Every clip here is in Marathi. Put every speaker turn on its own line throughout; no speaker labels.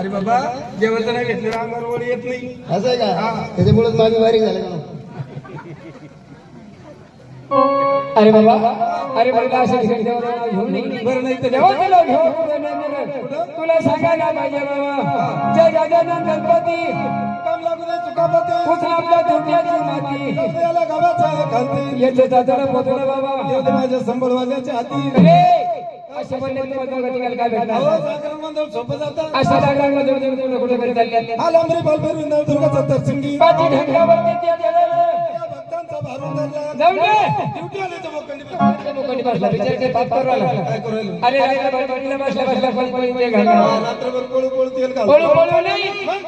अरे बाबा जेवण नाही घेतलं अंगावर वर येत नाही.
असं आहे का? त्याच्यामुळेच माझी बारीक झालं का
अरे बाबा अरे बाबा असं ठिकाणी घेऊन नाही
बरं नाही तर
देवाला घेऊन कुठं नाही नेलं. तुला सांगायला पाहिजे बाबा. जय गजानन गणपती.
काम लागू दे चुकापते
कुठं आपल्या धोक्याची माती?
याला गावाचा खालते
येते जाताना पोचलं बाबा.
माझ्या संबळवाल्याच्या हाती.
असे म्हणले तुम्हाला काय भेटणार?
सोपं जातं.
अशा जोड कुठे घरी चालले
हा लांबरी बालभैरवी नवदुर्गाचा तरचंगी
पाठी ढंगावरती ते
भक्तांचा भारून धरला
जाऊन दे.
ड्युटी आले तर मोकंडी
मुखाने बसला. बिचार ते पाप करू लागला.
काय करू राहिलो?
अरे अरे बडबडीला बसला बसला पळी पळी ते घालणार.
रात्रभर कोळू कोळू तेल
पळू
घालतो
पळू नाही.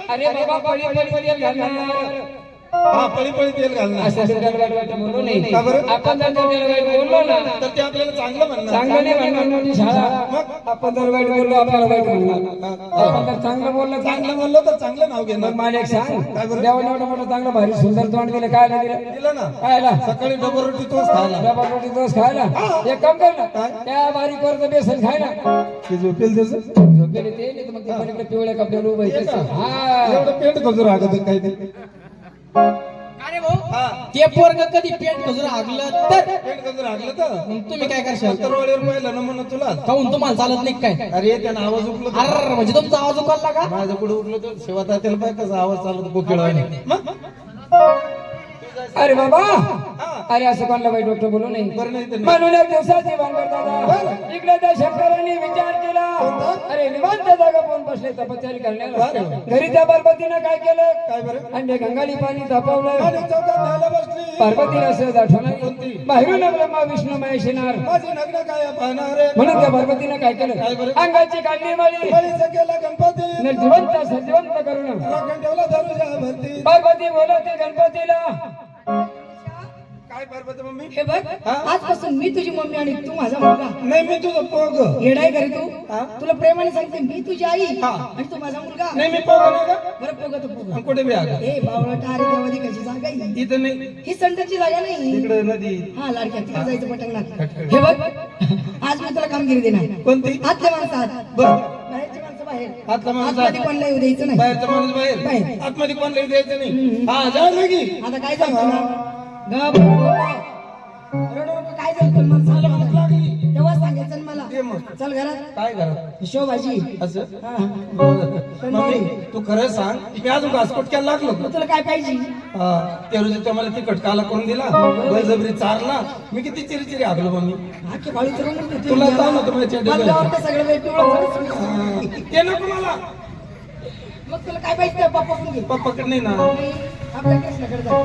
अरे बाबा पळी पळी ते घालणार.
हा पळी पळी तेल घालणार
असं दुर्गाला वाईट वाटतं म्हणू नाही.
का बरं?
आपण जर दुर्गाला वाईट बोललो ना
तर ते आपल्याला चांगलं म्हणणार.
चांगलं नाही म्हणणार मोठी शाळा. आपण जर वाईट बोललो आपल्याला वाईट म्हणणार. आपण जर चांगलं बोललं चांगलं
चांगलं म्हणलं तर चांगलं नाव घेणार.
मग मला एक सांग एवढं मोठं चांगलं भारी सुंदर तोंड दिलं काय दिलं?
दिलं ना.
काय आला
सकाळी डबल रोटी तोच खायला.
डबा रोटी तोच खायला. एक काम कर ना त्या बारीक वरचं बेसन खाय ना
ते झोपेल त्याचं?
झोपेले ते नाही तर मग ते पलीकडे पिवळ्या कपड्याला उभं आहे. हा.
एवढं पेट खजूर हागत काय ते
अरे भाऊ? ते पोरग कधी पेट खजूर हागलं तर?
पेट खजूर हागलं तर?
मग तुम्ही काय करशाल?
तर वळीवर पाहिलं ना म्हणून तुला?
काहून तुम्हाला चालत नाही काय?
अरे त्यानं आवाज उठलो
अरे म्हणजे तुमचा आवाज उकलला का?
माझ्या पुढे उठलो तर शेवट त्याला पाहिजे कसा आवाज चालत मग
अरे बाबा! अरे असं कोणाला वाईट वाटतं बोलू नाही. म्हणून एक दिवसाची भानगड दादा इकडे त्या शंकरांनी विचार केला. अरे निवांत जागा पाहून बसले तपश्चर्या करण्याला. घरी त्या पार्वतीनं काय केलं?
काय बरं?
गंगाली पाणी तापवलं.
आणि
पार्वतीला सहज आठवण बाहेरून ब्रह्मा विष्णू महेश येणार. म्हणून त्या पार्वतीनं काय केलं? अंगाची काढली माळी.
गणपती.
निर्जिवंत सजिवंत करून. पार्वती बोलवते गणपतीला.
काय पार्वती मम्मी?
हे बघ
हा?
आजपासून मी तुझी मम्मी आणि तू माझा मुलगा.
नाही मी तुझं पोग
येडाय घरी तू?
हा?
तुला प्रेमाने सांगते मी तुझी आई
हा.
आणि तू माझा मुलगा.
नाही मी पोग नाही का?
बरं पोग तू पोग
कुठे बी आला?
ए बावळा टारे देवादी कशी जागा ही?
इथं नाही.
ही संडाची जागा नाही.
इकडे नदी
हा लाडक्या तिला जायचं पटंगणात. हे बघ आज मी तुला कामगिरी देणार.
कोणती?
आतल्या माणसात.
बर.
बाहेरची माणसं बाहेर.
आतला माणूस
आतमध्ये कोणाला येऊ द्यायचं नाही.
बाहेरचा माणूस बाहेर.
बाहेर.
आतमध्ये कोण लई द्यायचं नाही. हा जा लगी
आता काय सांगतो ना? काय झालं? मला.
लागली.
तेव्हा सांगायचं ना मला. चल घरात.
काय घरात?
शोभाजी.
असं? मम्मी तू खरं सांग मी अजून घासकोट केला लागलो
मग तुला काय पाहिजे?
हा, त्या रोजी तो मला तिखट काला करून दिला. बळजबरी चारला. मी किती चिरी चिरी हागलो मम्मी.
आखे भाळी तर म्हणून देते.
तुला जाऊ ना तुम्हाला चड्डी
मला
घाल.
वाटतं सगळं वेळ पिवळं झालं.
ते नको मला.
मग तुला काय पाहिजे पप्पा पण घे
पप्पाकडे नाही ना.
आपल्या कृष्णाकडे जा.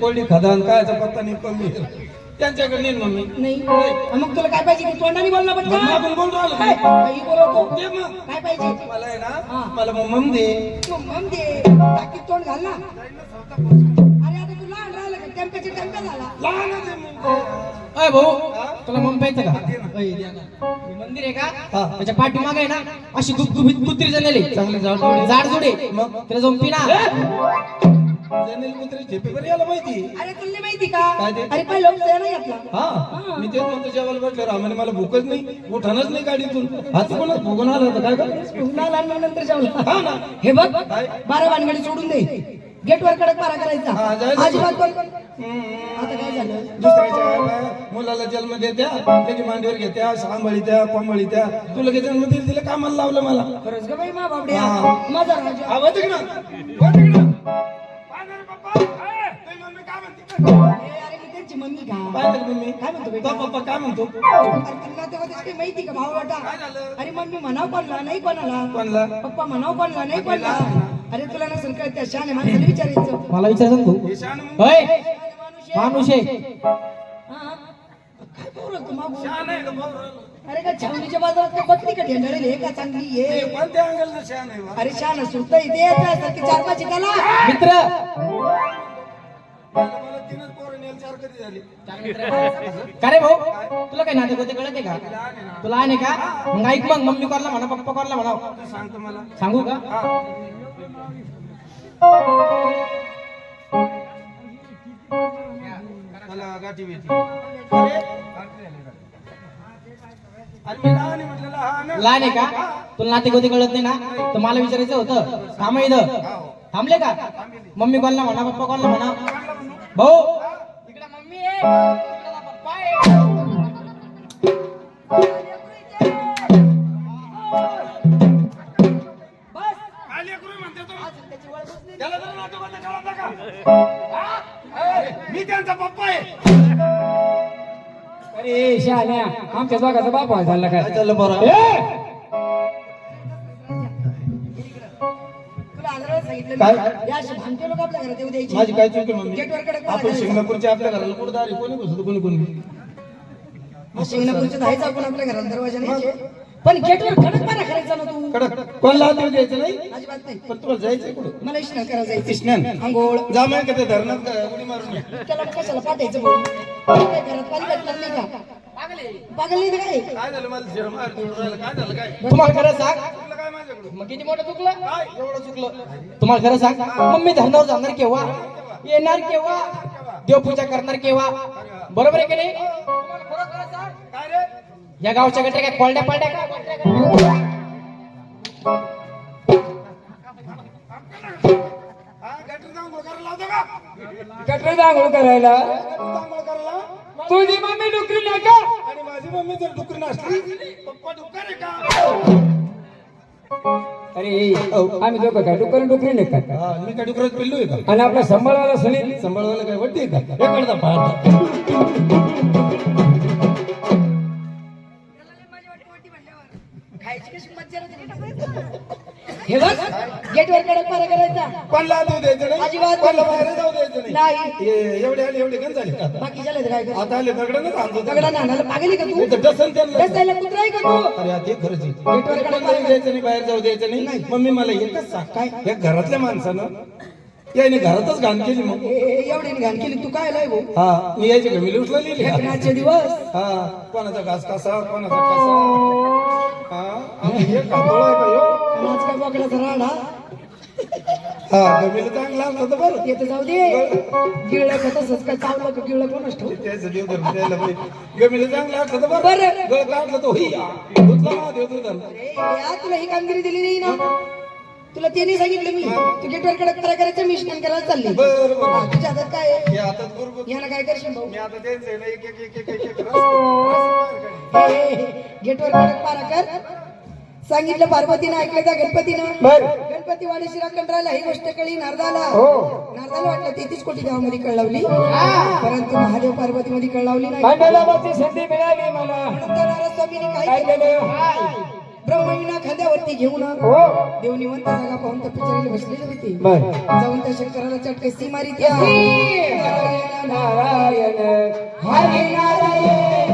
कोल्डी खदान कायचा पत्ता नाही कमी त्यांच्याकडे नाही ना मम्मी.
नाही मग तुला काय पाहिजे की तोंडाने बोल ना
मग
पटकन.
मागून बोल राहिलो
काय?
मी.
काही बोलवतो
दे मग.
काय पाहिजे?
मला आहे
हा.
ना मला दे.
दे. टाकीत तोंड घाल ना. अरे आता तू लहान राहिला का? टेम्पेचे टेम्पे झाला.
लहान आहे.
अय भाऊ तुला येतं का? अय, द्या ना. हे मंदिर आहे का. त्याच्या पाठीमागे आहे ना अशी गुपगुपीत कुत्री जणले
चांगली जाड जोडी.
जाड जोडे.
मग?
त्याला जाऊन पिना
जनेल कुत्रे झेपे. बरं याला माहिती
अरे तुला नाही माहिती का?
काय ते?
अरे पहिलं लोक नाही आपला
हा. मी तेच म्हणतो जेवायला बसलो रामाने मला भूकच नाही उठानच नाही गाडीतून. हाती कोणाच भुगून आला होता काय का
पुन्हा लहान मुलं नंतर जेवला.
हा ना.
हे बघ
काय?
बारा भानगडी सोडून दे. गेट वर कडक पारा
हा,
करायचा
जायचं.
अजिबात कोण
हम्म.
आता काय झालं?
दुसऱ्याच्या आईला मुलाला जन्म देत्या त्याची मांडीवर घेत्या सांभाळीत्या कोंबळीत्या तू लगेच जन्म दिला दिलं कामाला लावलं मला.
खरंच ग बाई मा बाबड्या.
हा.
माझा राजा.
आवाज तिकडं
त्यांची मम्मी काय म्हणतो
तो
बेटा
पप्पा काय म्हणतो
अरे तुला तेव्हा त्याची काही माहिती का भाऊ
काय
बेटा
झालं
अरे मम्मी म्हणाव कोणला नाही कोणाला
कोणला
पप्पा म्हणाव कोणला नाही कोणला अरे तुला नसेल कळत त्या शाने माणसाला विचारायचं
मला विचारायचं तू
हे शहाणं मग
होय
शाने माणूस
माणूस
आहे.
आहे
हा. काय बोलत तू मागून
शहाणं आहे का भाऊ?
अरे का छावणीच्या बाजारात का बकरी का ढेंडळेल हे का चांगली
हे
आहे
कोणत्या अंगलनं शहाणं आहे बा?
अरे शान सुरता इथे चार पाच त्याला
मित्र
मला मला तीनच पोरं नेल चार कधी झाली?
का रे भाऊ? तुला काय नाते होते कळते का? तुला आहे का? मग ऐक मग मम्मी करला म्हणा पप्पा करला म्हणा.
तू सांगतो मला.
सांगू का?
हा. मला गाठी भेटी. आणि मी लहान आहे म्हटलं लहान.
लहान आहे का? तुला नाते गोते कळत नाही ना? तर मला विचारायचं होतं. थांबा इथं. थांबले का? मम्मी कॉलला म्हणा पप्पा कॉलला म्हणा. भाऊ. इकडे मम्मी आहे इकडे पप्पा आहे
बस.
काय लेकरू म्हणते तो? त्याला जरा नाटकाचं कळतं का? हा? ए, मी त्यांचा पप्पा आहे.
अरे शहाण्या आमच्या दोघाचा बाप झाला काय
झालं बरं काय?
भामटे लोक आपल्या घरात येऊ द्यायची.
माझी काय चुकी मम्मी?
गेटवर कडक
आपण शिंगणापूरच्या आपल्या घराला कुठं दारी कोणी घुसत कोणी कोणी?
शिंगणापूरच्या धायच आपण आपल्या घरात दरवाजा न्यायचे. पण गेटवर कडक पारा करायचा ना तू?
कडक. कोणाला हात द्यायचं नाही?
अजिबात नाही.
पण तुला जायचंय कुठं?
मला स्नान करायला जायचं
स्नान?
आंघोळ.
जा माहिती का ते धरणात का उडी मारून.
त्याला मग कशाला पाठायचं भाऊ? काय घरात पाणी भेटणार नाही का? पागल नाही काय?
झालं? राहिलं. काय झालं? काय?
तुम्हाला खरं सांग. मग किती मोठं चुकलं?
काय एवढं चुकलं.
तुम्हाला खरं सांग मग मी धरणावर जाणार केव्हा? येणार केव्हा? देवपूजा करणार केव्हा? बरोबर आहे की नाही? या गावच्या गटऱ्या काय कोरड्या पडल्या
गटर
आंघोळ करायला. तुझी मम्मी डुकरी नाही का?
आणि माझी मम्मी जर डुकरी नसली पप्पा डुकर आहे का?
अरे आम्ही दोघं काय डुकर डुकरी नाही का
हा मी काय डुकरात पिल्लू आहे का
आणि आपला सांभाळायला सुनील
सांभाळवायला काय वड्डी आहे का एकडचा
खायची कशी मज्जा राहते हे बघ गेटवर कडक पारा करायचा.
कोणला द्यायचं नाही
अजिबात
कोणला बाहेर जाऊ द्यायचं नाही
नाही.
हे एवढे आले एवढे गण झाले का? आता?
बाकी झाले काय
आता आले थांबतो
दगडा नानाला पागल आहे का तू?
डसन त्यांना
रस्त्याला कुत्रा आहे का तू?
अरे आता हे खरंच आहे. गेटवर जाऊ द्यायचं नाही बाहेर जाऊ द्यायचं नाही. मम्मी मला एकच सांग. काय? या घरातल्या माणसानं याने घरातच घाण केली मग.
ए, ए, एवढी घाण केली. तू काय लय भाऊ?
हा मी यायची गमिली उचला लिहिली का?
लग्नाचे दिवस.
हा कोणाचा घास कसा कोणाचा कसा. हे आहे का ह्यो?
आज काय बोकडाचा राडा
हा गमिला चांगला असला तर बरं
येत जाऊ दे गिळलं का तसंच काय चावलं का गिळलं कोणच ठेवू
त्याचं देव धर्म द्यायला पाहिजे चांगला असला तर बरं
बरं.
गळ काढलं तर होई धर्म
अरे, तुला ही कामगिरी दिली नाही ना तुला ते नाही सांगितलं मी तू गेटवर कडक पारा करायचं मी स्नान करायला चालली
बरं बरं
हा, तुझ्या हातात काय आहे?
हे
यानं काय करशील भाऊ
मी आता त्यांचं आहे ना एक एक एक एक एक एक बाहेर
गेटवर कडक पारा कर सांगितलं पार्वतीनं ऐकलं त्या गणपतीनं? गणपती वाडी शिरा कंट्राला ही गोष्ट कळली नारदाला.
हो.
नारदाला वाटलं तेहतीस कोटी गावामध्ये कळवली परंतु महादेव पार्वती मध्ये कळवली नाही
संधी मिळाली मला.
नारद स्वामींनी काय केलं? ब्रह्मविना खांद्यावरती घेऊन
हो.
देव निवंत जागा पाहून तपचारीला बसलेली होती. जाऊन त्या शंकराला चटके सी मारी त्या
नारायण. हरी नारायण.